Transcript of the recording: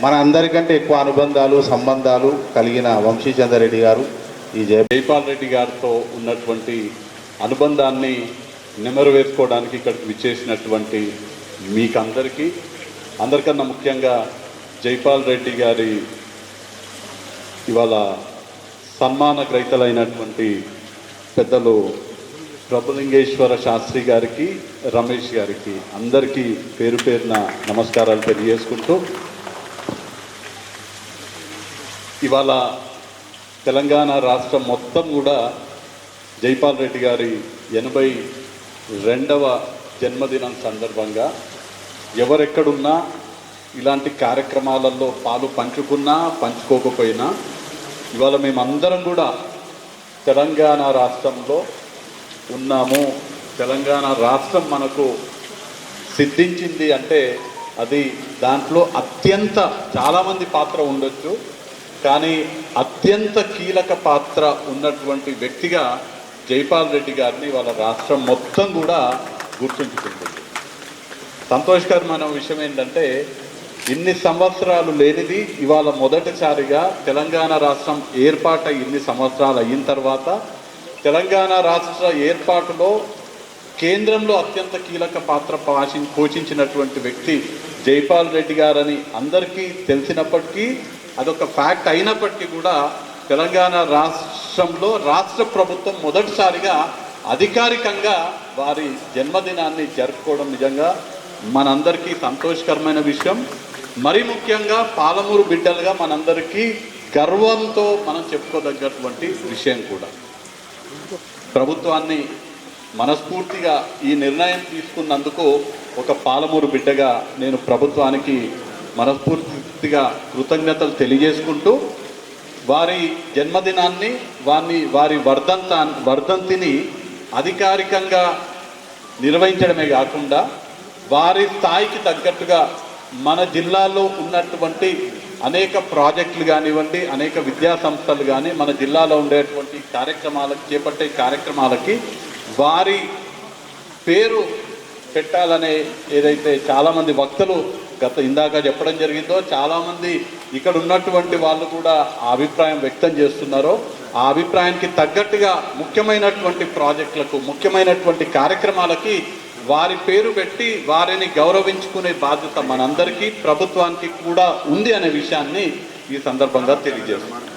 మన అందరికంటే ఎక్కువ అనుబంధాలు సంబంధాలు కలిగిన వంశీచంద్రరెడ్డి గారు ఈ జయ జైపాల్ రెడ్డి గారితో ఉన్నటువంటి అనుబంధాన్ని నెమరువేసుకోవడానికి ఇక్కడికి విచ్చేసినటువంటి మీకందరికీ అందరికన్నా ముఖ్యంగా జైపాల్ రెడ్డి గారి ఇవాళ సన్మాన గ్రహీతలైనటువంటి పెద్దలు ప్రభులింగేశ్వర శాస్త్రి గారికి రమేష్ గారికి అందరికీ పేరు పేరున నమస్కారాలు తెలియజేసుకుంటూ ఇవాళ తెలంగాణ రాష్ట్రం మొత్తం కూడా జైపాల్ రెడ్డి గారి ఎనభై రెండవ జన్మదినం సందర్భంగా ఎవరెక్కడున్నా ఇలాంటి కార్యక్రమాలలో పాలు పంచుకున్నా పంచుకోకపోయినా ఇవాళ మేమందరం కూడా తెలంగాణ రాష్ట్రంలో ఉన్నాము. తెలంగాణ రాష్ట్రం మనకు సిద్ధించింది అంటే అది దాంట్లో అత్యంత చాలామంది పాత్ర ఉండొచ్చు. కానీ అత్యంత కీలక పాత్ర ఉన్నటువంటి వ్యక్తిగా జైపాల్ రెడ్డి గారిని వాళ్ళ రాష్ట్రం మొత్తం కూడా గుర్తుంచుకుంటుంది. సంతోషకరమైన విషయం ఏంటంటే ఇన్ని సంవత్సరాలు లేనిది ఇవాళ మొదటిసారిగా తెలంగాణ రాష్ట్రం ఏర్పాటై ఇన్ని సంవత్సరాలు అయిన తర్వాత తెలంగాణ రాష్ట్ర ఏర్పాటులో కేంద్రంలో అత్యంత కీలక పాత్ర పాషి పోషించినటువంటి వ్యక్తి జైపాల్ రెడ్డి గారని అందరికీ తెలిసినప్పటికీ అదొక ఫ్యాక్ట్ అయినప్పటికీ కూడా తెలంగాణ రాష్ట్రంలో రాష్ట్ర ప్రభుత్వం మొదటిసారిగా అధికారికంగా వారి జన్మదినాన్ని జరుపుకోవడం నిజంగా మనందరికీ సంతోషకరమైన విషయం. మరి ముఖ్యంగా పాలమూరు బిడ్డలుగా మనందరికీ గర్వంతో మనం చెప్పుకోదగ్గటువంటి విషయం కూడా. ప్రభుత్వాన్ని మనస్ఫూర్తిగా ఈ నిర్ణయం తీసుకున్నందుకు ఒక పాలమూరు బిడ్డగా నేను ప్రభుత్వానికి మనస్ఫూర్తిగా కృతజ్ఞతలు తెలియజేసుకుంటూ వారి జన్మదినాన్ని వారిని వారి వర్ధంత వర్ధంతిని అధికారికంగా నిర్వహించడమే కాకుండా వారి స్థాయికి తగ్గట్టుగా మన జిల్లాలో ఉన్నటువంటి అనేక ప్రాజెక్టులు కానివ్వండి అనేక విద్యా సంస్థలు కానీ మన జిల్లాలో ఉండేటువంటి కార్యక్రమాలకు చేపట్టే కార్యక్రమాలకి వారి పేరు పెట్టాలనే ఏదైతే చాలామంది వక్తలు గత ఇందాక చెప్పడం జరిగిందో చాలామంది ఇక్కడ ఉన్నటువంటి వాళ్ళు కూడా ఆ అభిప్రాయం వ్యక్తం చేస్తున్నారో ఆ అభిప్రాయానికి తగ్గట్టుగా ముఖ్యమైనటువంటి ప్రాజెక్టులకు ముఖ్యమైనటువంటి కార్యక్రమాలకి వారి పేరు పెట్టి వారిని గౌరవించుకునే బాధ్యత మనందరికీ ప్రభుత్వానికి కూడా ఉంది అనే విషయాన్ని ఈ సందర్భంగా తెలియజేస్తున్నాను.